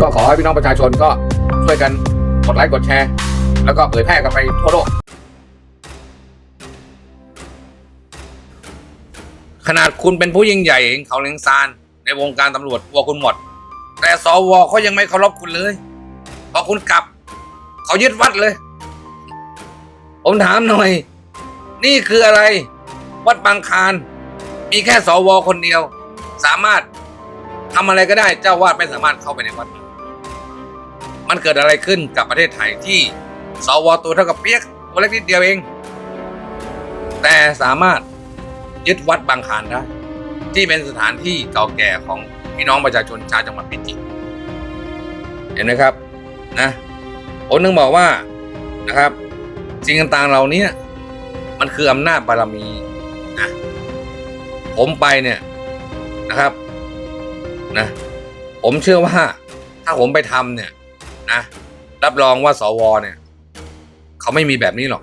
ก็ขอให้พี่น้องประชาชนก็ช่วยกันกดไลค์กดแชร์ แล้วก็เผยแพร่กันไปทั่วโลก ขนาดคุณเป็นผู้ยิ่งใหญ่เองเขาเลี้ยงซานในวงการตำรวจกลัวคุณหมด แต่สวเขายังไม่เคารพคุณเลยพอคุณกลับ เขายึดวัดเลย ผมถามหน่อย นี่คืออะไร วัดบางคาร มีแค่สวคนเดียว สามารถทำอะไรก็ได้เจ้าวาดไม่สามารถเข้าไปในวัด มันเกิดอะไรขึ้นกับประเทศไทยที่สวตัวเท่ากับเปียกตัวเล็กนิดเดียวเอง แต่สามารถยึดวัดบางคารได้ ที่เป็นสถานที่เก่าแก่ของพี่น้องประชาชนชาวจังหวัดพิจิตรเห็นไหมครับนะผมนึงบอกว่านะครับสิ่งต่างๆเหล่านี้มันคืออำนาจบารมีนะผมไปเนี่ยนะครับนะผมเชื่อว่าถ้าผมไปทำเนี่ย นะรับรองว่าสวเนี่ยเขาไม่มีแบบนี้หรอก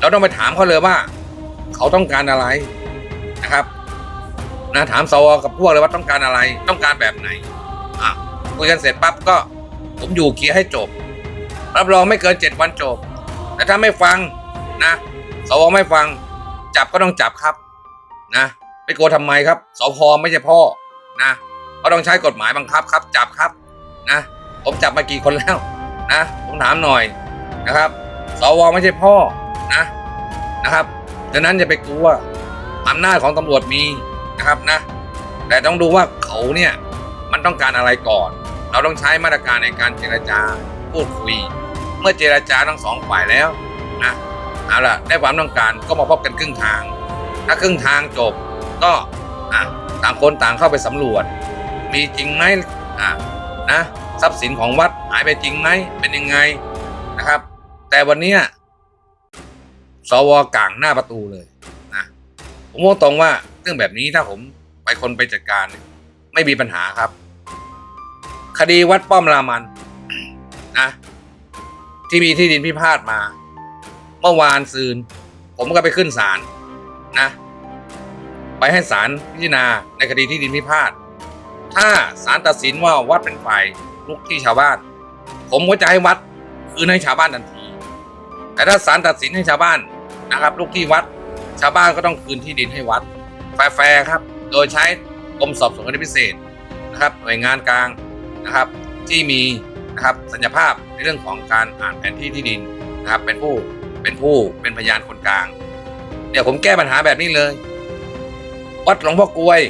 เราต้องไปถามเขาเลยว่า เขาต้องการอะไรนะครับนะถามสวกับพวกเลยว่าต้องการอะไร ต้องการแบบไหนอะคุยกันเสร็จปั๊บก็ ผมอยู่เคลียร์ให้จบ รับรองไม่เกินเจ็ดวันจบ แต่ถ้าไม่ฟังนะสวไม่ฟัง จับก็ต้องจับครับ นะไปโกลัวทำไมครับสพไม่ใช่พ่อนะเขาต้องใช้กฎหมายบังคับครับ จับครับ นะ ผมจับมากี่คนแล้วนะผมถามหน่อยนะครับสวไม่ใช่พ่อนะนะครับดังนั้นอย่าไปกลัวอำนาจของตำรวจมีนะครับนะ แต่ต้องดูว่าเขาเนี่ยมันต้องการอะไรก่อน เราต้องใช้มาตรการในการเจรจาพูดคุย เมื่อเจรจาทั้งสองฝ่ายแล้วนะเอาล่ะได้ความต้องการก็มาพบกันครึ่งทาง ถ้าครึ่งทางจบก็อะต่างคนต่างเข้าไปสำรวจ มีจริงไหมอะนะ ทรัพย์สินของวัดหายไปจริงไหมเป็นยังไงนะครับ แต่วันนี้สวกลางหน้าประตูเลยนะผมมองตรงว่าเรื่องแบบนี้ถ้าผมไปคนไปจัดการ ไม่มีปัญหาครับ คดีวัดป้อมรามันนะที่มีที่ดินพิพาทมา เมื่อวานซืน ผมก็ไปขึ้นศาลนะ ไปให้ศาลพิจารณาในคดีที่ดินพิพาทถ้าศาลตัดสินว่าวัดเป็นฝ่าย ลุกที่ชาวบ้าน ผมก็จะให้วัดคืนให้ชาวบ้านทันที แต่ถ้าศาลตัดสินให้ชาวบ้านนะครับลุกที่วัด ชาวบ้านก็ต้องคืนที่ดินให้วัดแฟร์ครับ โดยใช้กรมสอบสวนคดีพิเศษนะครับหน่วยงานกลางนะครับที่มีนะครับสัญญาภาพในเรื่องของการอ่านแผนที่ที่ดินนะครับเป็นผู้เป็นผู้เป็นพยานคนกลางเดี๋ยวผมแก้ปัญหาแบบนี้เลย วัดหลวงพ่อกลวย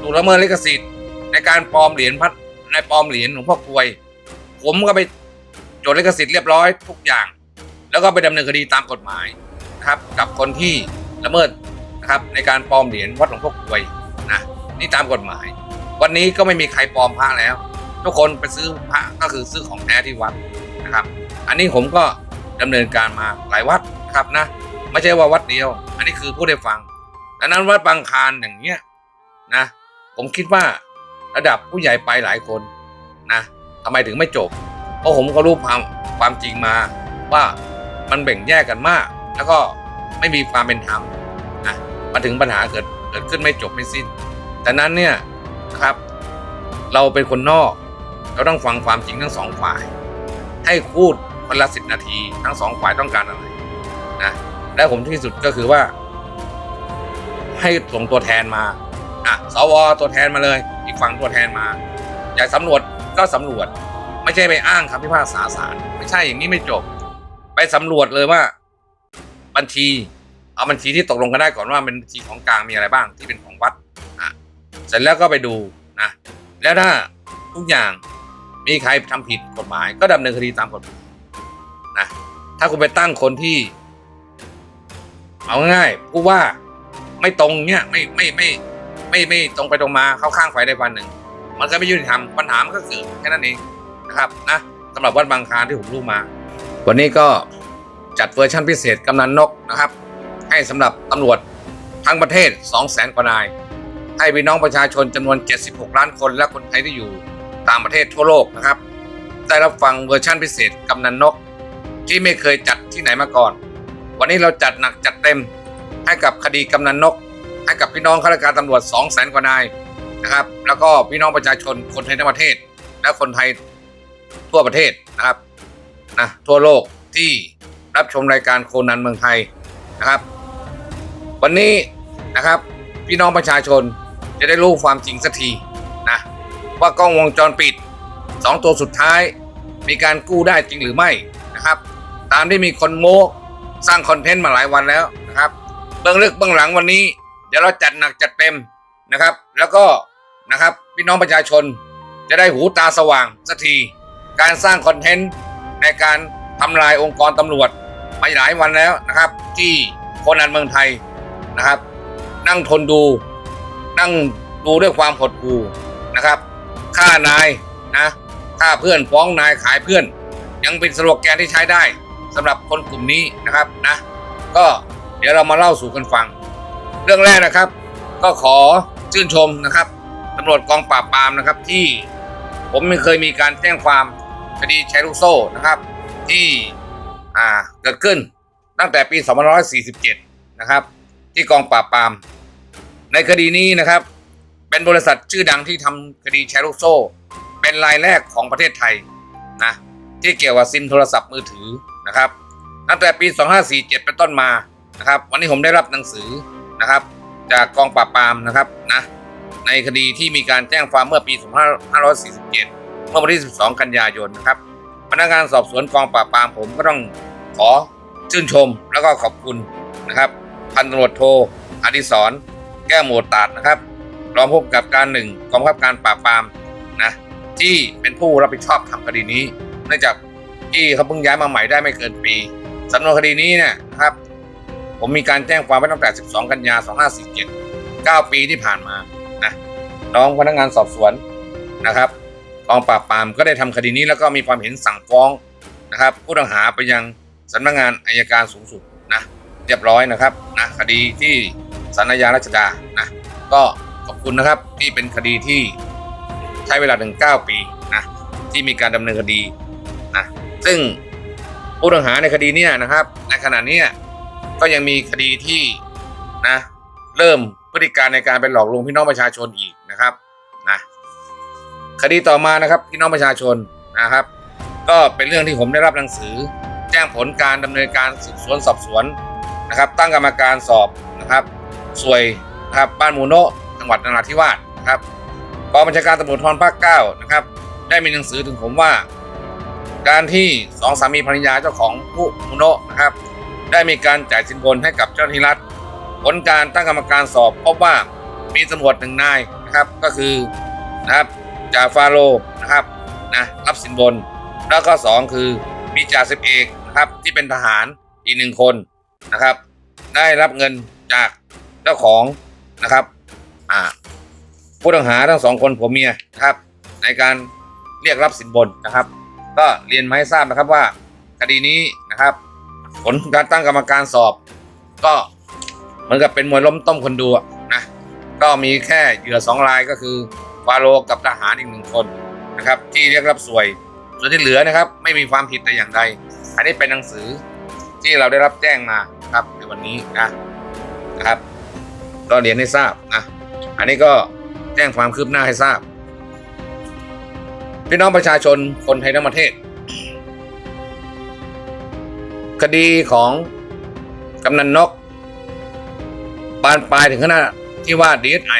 ถูกละเมิดลิขสิทธิ์ในการปลอมเหรียญพัด ในปลอมเหรียญหลวงพ่อกลวย ผมก็ไปจดลิขสิทธิ์เรียบร้อยทุกอย่าง แล้วก็ไปดำเนินคดีตามกฎหมายนะครับ กับคนที่ละเมิดนะครับในการปลอมเหรียญวัดหลวงพ่อกลวยนะนี่ตามกฎหมาย วันนี้ก็ไม่มีใครปลอมพระแล้ว ทุกคนไปซื้อพระก็คือซื้อของแท้ที่วัดนะครับ อันนี้ผมก็ดำเนินการมาหลายวัดครับนะไม่ใช่ว่าวัดเดียว อันนี้คือผู้ได้ฟังดังนั้นวัดบางคารอย่างเงี้ยนะผมคิดว่า ระดับผู้ใหญ่ไปหลายคนนะทำไมถึงไม่จบ เพราะผมก็รู้ความความจริงมาว่ามันแบ่งแยกกันมาก แล้วก็ไม่มีความเป็นธรรมนะมาถึงปัญหาเกิดเกิดขึ้นไม่จบไม่สิ้นแต่นั้นเนี่ยครับ เราเป็นคนนอก เราต้องฟังความจริงทั้งสองฝ่าย ให้พูดคนละสิบนาทีทั้งสองฝ่ายต้องการอะไรนะและผมที่สุดก็คือว่า ให้ส่งตัวแทนมา อะสวตัวแทนมาเลย อีกฝั่งตัวแทนมา อยากสำรวจก็สำรวจ ไม่ใช่ไปอ้างคำพิพากษาศาลไม่ใช่อย่างนี้ไม่จบ ไปสำรวจเลยว่า บัญชีเอาบัญชีที่ตกลงกันได้ก่อนว่าเป็นบัญชีของกลางมีอะไรบ้างที่เป็นของวัดอะเสร็จแล้วก็ไปดูนะแล้วถ้าทุกอย่างมีใครทำผิดกฎหมายก็ดำเนินคดีตามกฎหมายนะถ้าคุณไปตั้งคนที่ เอาง่ายผู้ว่าไม่ตรงเนี่ยไม่ไม่ไม่ ไม่ไม่ตรงไปตรงมาเข้าข้างฝ่ายใดฝ่ายหนึ่ง มันก็ไม่ยุติธรรมปัญหามันก็เกิดแค่นั้นเองนะครับนะสำหรับวัดบางคลานที่ผมรู้มา วันนี้ก็จัดเวอร์ชันพิเศษกำนันนกนะครับ ให้สำหรับตำรวจทั้งประเทศ 2 0 0แสนกว่านาย ให้พี่น้องประชาชนจำนวน 76 ล้านคนและคนไทยที่อยู่ต่างประเทศทั่วโลกนะครับ ได้รับฟังเวอร์ชันพิเศษกำนันนก ที่ไม่เคยจัดที่ไหนมาก่อน วันนี้เราจัดหนักจัดเต็มให้กับคดีกำนันนก ให้กับพี่น้องข้าราชการตำรวจ2 0 0แสนกว่านายนะครับ แล้วก็พี่น้องประชาชนคนไทยทั้งประเทศ และคนไทยทั่วประเทศนะครับนะทั่วโลกที่รับชมรายการโคนันเมืองไทยนะครับ วันนี้นะครับพี่น้องประชาชนจะได้รู้ความจริงสักทีนะว่ากล้องวงจรปิดสองตัวสุดท้าย มีการกู้ได้จริงหรือไม่นะครับ ตามที่มีคนโม้สร้างคอนเทนต์มาหลายวันแล้วนะครับ เบื้องลึกเบื้องหลังวันนี้ ดี๋ยวเราจัดหนักจัดเต็มนะครับ แล้วก็นะครับพี่น้องประชาชนจะได้หูตาสว่างสักที การสร้างคอนเทนต์ในการทำลายองค์กรตำรวจมาหลายวันแล้วนะครับ ที่คนอันเมืองไทยนะครับ นั่งทนดู นั่งดูด้วยความหดหู่นะครับฆ่านายนะฆ่าเพื่อนฟ้องนายขายเพื่อน ยังเป็นสโลแกนที่ใช้ได้สำหรับคนกลุ่มนี้นะครับนะ ก็เดี๋ยวเรามาเล่าสู่กันฟัง เรื่องแรกนะครับ ก็ขอชื่นชมนะครับตำรวจกองปราบปรามนะครับ ที่ผมไม่เคยมีการแจ้งความคดีแชร์ลูกโซ่นะครับ ที่อ่าเกิดขึ้นตั้งแต่ปี2547 นะครับ ที่กองปราบปราม ในคดีนี้นะครับ เป็นบริษัทชื่อดังที่ทำคดีแชร์ลูกโซ่ เป็นรายแรกของประเทศไทยนะที่เกี่ยวกับซิมโทรศัพท์มือถือนะครับตั้งแต่ปี 2547 เป็นต้นมานะครับ วันนี้ผมได้รับหนังสือ นะครับ จากกองปราบปรามนะครับนะในคดีที่มีการแจ้งความเมื่อปี 2547 เมื่อวันที่ 12 กันยายนนะครับพนักงานสอบสวนกองปราบปรามผมก็ต้องขอชื่นชมแล้วก็ขอบคุณนะครับ พันตำรวจโทอดิศรแก้วโมดตาดนะครับรองผู้กำกับการหนึ่งกองบังคับการปราบปรามนะที่เป็นผู้รับผิดชอบทำคดีนี้ เนื่องจากที่เขาเพิ่งย้ายมาใหม่ได้ไม่เกินปีสำนวนคดีนี้เนี่ยนะครับ ผมมีการแจ้งความไว้ตั้งแต่ 12 กันยา 2547 9 ปีที่ผ่านมานะน้องพนักงานสอบสวนนะครับกองปราบปรามก็ได้ทำคดีนี้แล้วก็มีความเห็นสั่งฟ้องนะครับ ผู้ต้องหาไปยังสำนักงานอายการสูงสุดนะเรียบร้อยนะครับนะคดีที่สารยารัชดานะก็ขอบคุณนะครับที่เป็นคดีที่ใช้เวลาถึง 9 ปีนะที่มีการดำเนินคดีนะซึ่งผู้ต้องหาในคดีเนี้ยนะครับ ในขณะนี้ ก็ยังมีคดีที่นะเริ่มพฤติการในการไปหลอกลวงพี่น้องประชาชนอีกนะครับนะคดีต่อมานะครับพี่น้องประชาชนนะครับ ก็เป็นเรื่องที่ผมได้รับหนังสือ แจ้งผลการดำเนินการสืบสวนสอบสวนนะครับ ตั้งกรรมการสอบนะครับสวยนะครับบ้านมูโนจังหวัดนราธิวาสนะครับกองบัญชาการตำรวจทรภาคเก้านะครับ ได้มีหนังสือถึงผมว่า การที่สองสามีภรรยาเจ้าของผู้มูโนนะครับ ได้มีการจ่ายสินบนให้กับเจ้าหน้าที่รัฐ ผลการตั้งกรรมการสอบพบว่ามีตำรวจหนึ่งนายนะครับก็คือนะครับจ่าฟาโรนะครับนะรับสินบน แล้วก็สองคือมีจ่าสิบเอกนะครับที่เป็นทหารอีกหนึ่งคนนะครับ ได้รับเงินจากเจ้าของนะครับอ่าผู้ต้องหาทั้งสองคนผัวเมียนะครับ ในการเรียกรับสินบนนะครับ ก็เรียนมาให้ทราบนะครับว่าคดีนี้นะครับ ผลการตั้งกรรมการสอบ ก็เหมือนกับเป็นมวยล้มต้มคนดูนะก็มีแค่เหยื่อสองรายก็คือฟาโรกับทหารอีกหนึ่งคนนะครับ ที่เรียกรับสวย ส่วนที่เหลือนะครับ ไม่มีความผิดแต่อย่างใด อันนี้เป็นหนังสือที่เราได้รับแจ้งมาครับในวันนี้นะนะครับ ก็เรียนให้ทราบนะอันนี้ก็แจ้งความคืบหน้าให้ทราบพี่น้องประชาชนคนไทยทั้งประเทศ คดีของกำนันนกบานปลายถึงขนาดที่ว่าดีเอสไอ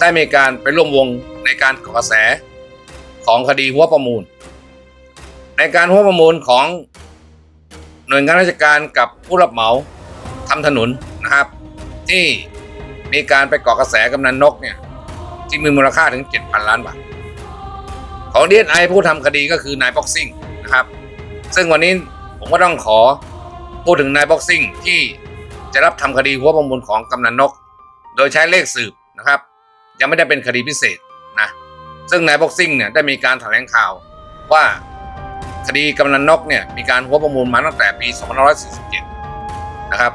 ได้มีการไปร่วมวงในการก่อกระแสของคดีหัวประมูล ในการหัวประมูลของหน่วยงานราชการกับผู้รับเหมาทำถนนนะครับ ที่มีการไปก่อกระแสกำนันนกเนี่ยที่มีมูลค่าถึง 7,000 ล้านบาท ของดีเอสไอผู้ทำคดีก็คือนายบ็อกซิ่งนะครับ ซึ่งวันนี้ ผมก็ต้องขอพูดถึงนายบ็อกซิ่งที่จะรับทำคดีหัวประมูลของกำนันนก โดยใช้เลขสืบนะครับ ยังไม่ได้เป็นคดีพิเศษนะซึ่งนายบ็อกซิ่งเนี่ยได้มีการแถลงข่าวว่าคดีกำนันนกเนี่ยมีการหัวประมูลมาตั้งแต่ปี 2547 นะครับ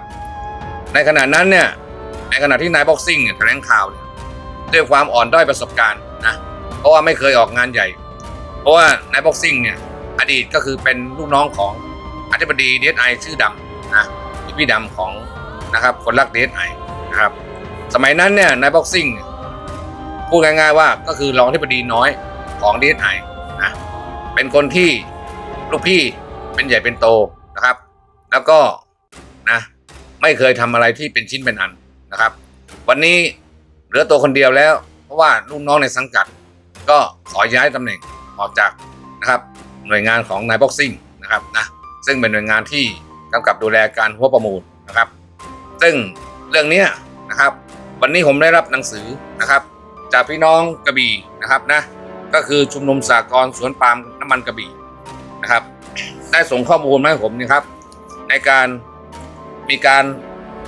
ในขณะนั้นเนี่ยในขณะที่นายบ็อกซิ่งเนี่ยแถลงข่าวเนี่ยด้วยความอ่อนด้อยประสบการณ์นะเพราะว่าไม่เคยออกงานใหญ่ เพราะว่านายบ็อกซิ่งเนี่ยอดีตก็คือเป็นลูกน้องของ อธิบดีเอสไอชื่อดำนะพี่ดำของนะครับคนรักเอสไอนะครับสมัยนั้นเนี่ยนายบ็อกซิ่งพูดง่ายๆว่าก็คือรองอธิบดีน้อยของเอสไอนะเป็นคนที่ลูกพี่เป็นใหญ่เป็นโตนะครับ แล้วก็นะไม่เคยทำอะไรที่เป็นชิ้นเป็นอันนะครับ วันนี้เหลือตัวคนเดียวแล้ว เพราะว่าลูกน้องในสังกัด ก็ขอย้ายตำแหน่งออกจากนะครับหน่วยงานของนายบ็อกซิ่งนะครับนะ ซึ่งเป็นหน่วยงานที่กำกับดูแลการหัวประมูลนะครับ ซึ่งเรื่องนี้นะครับ วันนี้ผมได้รับหนังสือนะครับ จากพี่น้องกระบี่นะครับนะก็คือชุมนุมสากลสวนปาล์มน้ำมันกระบี่นะครับ ได้ส่งข้อมูลมาให้ผมนะครับ ในการมีการ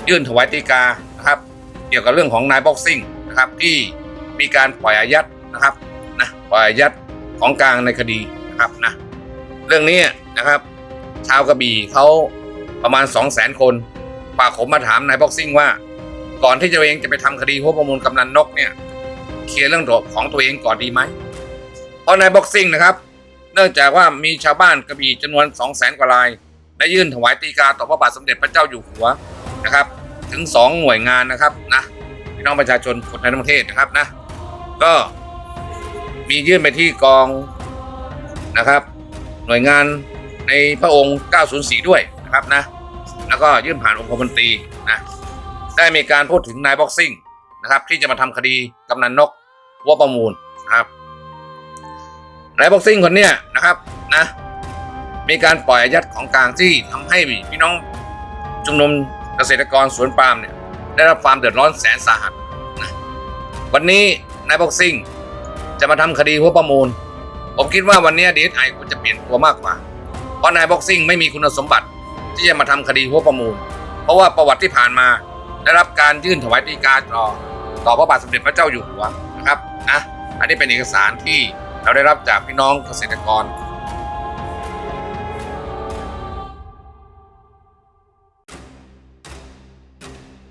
ยื่นถวายตีกานะครับ เกี่ยวกับเรื่องของนายบ็อกซิ่งนะครับที่มีการปล่อยอายัดนะครับนะปล่อยอายัดของกลางในคดีนะครับนะเรื่องนี้นะครับ ชาวกระบี่เขาประมาณ 2 0 0 0 0 0คนฝากผมมาถามนายบ็อกซิ่งว่า ก่อนที่จะเองจะไปทำคดีหัวประมูลกำนันนกเนี่ยเคลียร์เรื่องของตัวเองก่อนดีไหมเพราะนายบ็อกซิ่งนะครับ เนื่องจากว่ามีชาวบ้านกระบี่จำนวน2 0 0 0 0 0กว่ารายได้ยื่นถวายตีกาต่อพระบาทสมเด็จพระเจ้าอยู่หัวนะครับ ถึง 2 หน่วยงานนะครับนะพี่น้องประชาชนคนไทยทั้งประเทศนะครับนะ ก็มียื่นไปที่กองนะครับ หน่วยงาน ในพระองค์ 904 ด้วยนะครับนะ แล้วก็ยื่นผ่านองค์คมนตรีนะ ได้มีการพูดถึงนายบ็อกซิ่งนะครับ ที่จะมาทำคดีกำนันนกวัวประมูลนะครับนายบ็อกซิ่งคนเนี้ยนะครับนะมีการปล่อยอายัดของกลางที่ทำให้พี่น้องชุมนุมเกษตรกรสวนปาล์มเนี่ยได้รับความเดือดร้อนแสนสาหัสนะวันนี้นายบ็อกซิ่งจะมาทำคดีหัวประมูล ผมคิดว่าวันนี้ดีเอสไอควรจะเปลี่ยนตัวมากกว่า เพราะนายบ็อกซิ่งไม่มีคุณสมบัติที่จะมาทำคดีหัวประมูล เพราะว่าประวัติที่ผ่านมา ได้รับการยื่นถวายฎีกาต่อต่อพระบาทสมเด็จพระเจ้าอยู่หัวนะครับนะอันนี้เป็นเอกสารที่เราได้รับจากพี่น้องเกษตรกร